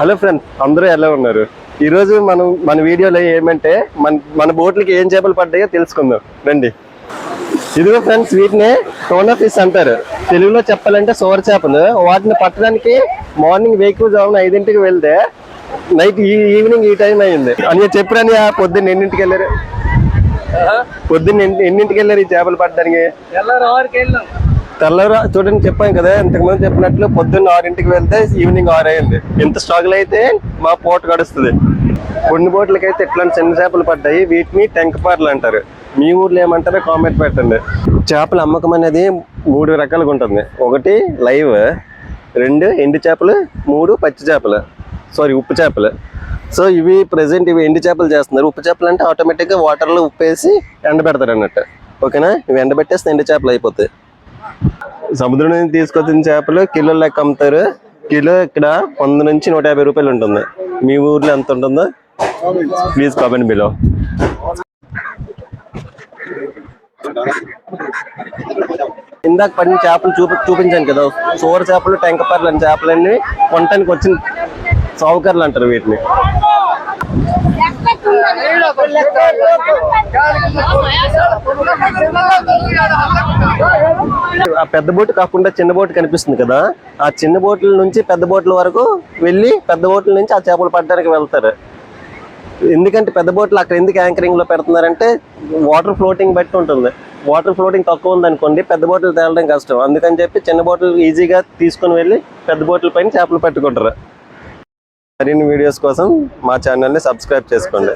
Hello friends అందరూ ఎలా ఉన్నారు? ఈ రోజు మనం మన వీడియోలో ఏమంటే మన మన బోట్లకి ఏం చేపలు పడ్డాయో తెలుసుకుందాం. రండి. ఇదిగో ఫ్రెండ్స్ వీటిని టోనా ఫిష్ అంటారు. తెలుగులో చెప్పాలంటే సోర చేపలు. వాటిని పట్టడానికి మార్నింగ్ వెహికల్ జామున ఐదింటికి వెళ్తే నైట్ ఈ ఈవినింగ్ ఈ టైం అయింది అని చెప్పరని పొద్దున్న ఎన్నింటికి వెళ్ళారు? పొద్దున్న ఎన్ని- ఎన్నింటికి వెళ్ళారు ఈ చేపలు పట్టడానికి? తెల్లవారు చూడండి చెప్పాం కదా ఇంతకుముందు చెప్పినట్లు పొద్దున్న ఆరింటికి వెళ్తే ఈవినింగ్ ఆరు అయింది ఇంత స్ట్రగుల్ అయితే మా పోట గడుస్తుంది. కొన్ని బోట్లకి అయితే ఇట్లాంటి చిన్న చేపలు పడ్డాయి. వీటిని టెంకపార్లు అంటారు. మీ ఊర్లో ఏమంటారో కామెంట్ పెట్టండి. చేపల అమ్మకం అనేది మూడు రకాలుగా ఉంటుంది. ఒకటి లైవ్. రెండు ఎండు చేపలు. మూడు పచ్చి చేపలు. సారీ ఉప్పు చేపలు. సో ఇవి ప్రజెంట్ ఇవి ఎండు చేపలు చేస్తున్నారు. ఉప్పు చేపలు అంటే ఆటోమేటిక్గా వాటర్లో ఉప్పేసి ఎండబెడతారు అన్నట్టు ఓకేనా ఇవి ఎండబెట్టేస్తే ఎండు చేపలు అయిపోతాయి. సముద్రం నుంచి తీసుకొచ్చిన చేపలు కిలో లెక్క అమ్ముతారు. కిలో ఇక్కడ వంద నుంచి నూట యాభై రూపాయలు ఉంటుంది. మీ ఊర్లో ఎంత ఉంటుందో? ప్లీజ్ కామెంట్ బిలో ఇందాక పడిన చేపలు చూపి చూపించాను కదా. సోర చేపలు టెంకపర్లు అని చేపలన్నీ కొనటానికి వచ్చిన సౌకర్యాలు అంటారు వీటిని. ఆ పెద్ద బోట్ కాకుండా చిన్న బోట్ కనిపిస్తుంది కదా. ఆ చిన్న బోట్ల నుంచి పెద్ద బోట్ల వరకు వెళ్ళి పెద్ద బోట్ల నుంచి ఆ చేపలు పట్టడానికి వెళ్తారు. ఎందుకంటే పెద్ద బోట్లు అక్కడ ఎందుకు యాంకరింగ్లో పెడుతున్నారంటే వాటర్ ఫ్లోటింగ్ బట్టి ఉంటుంది. వాటర్ ఫ్లోటింగ్ తక్కువ ఉంది అనుకోండి పెద్ద బోట్లు తేలడం కష్టం. అందుకని చెప్పి చిన్న బోట్లు ఈజీగా తీసుకొని వెళ్ళి పెద్ద బోట్ల పైన చేపలు పట్టుకుంటారు. మరిన్ని వీడియోస్ కోసం మా ఛానల్ని సబ్స్క్రైబ్ చేసుకోండి.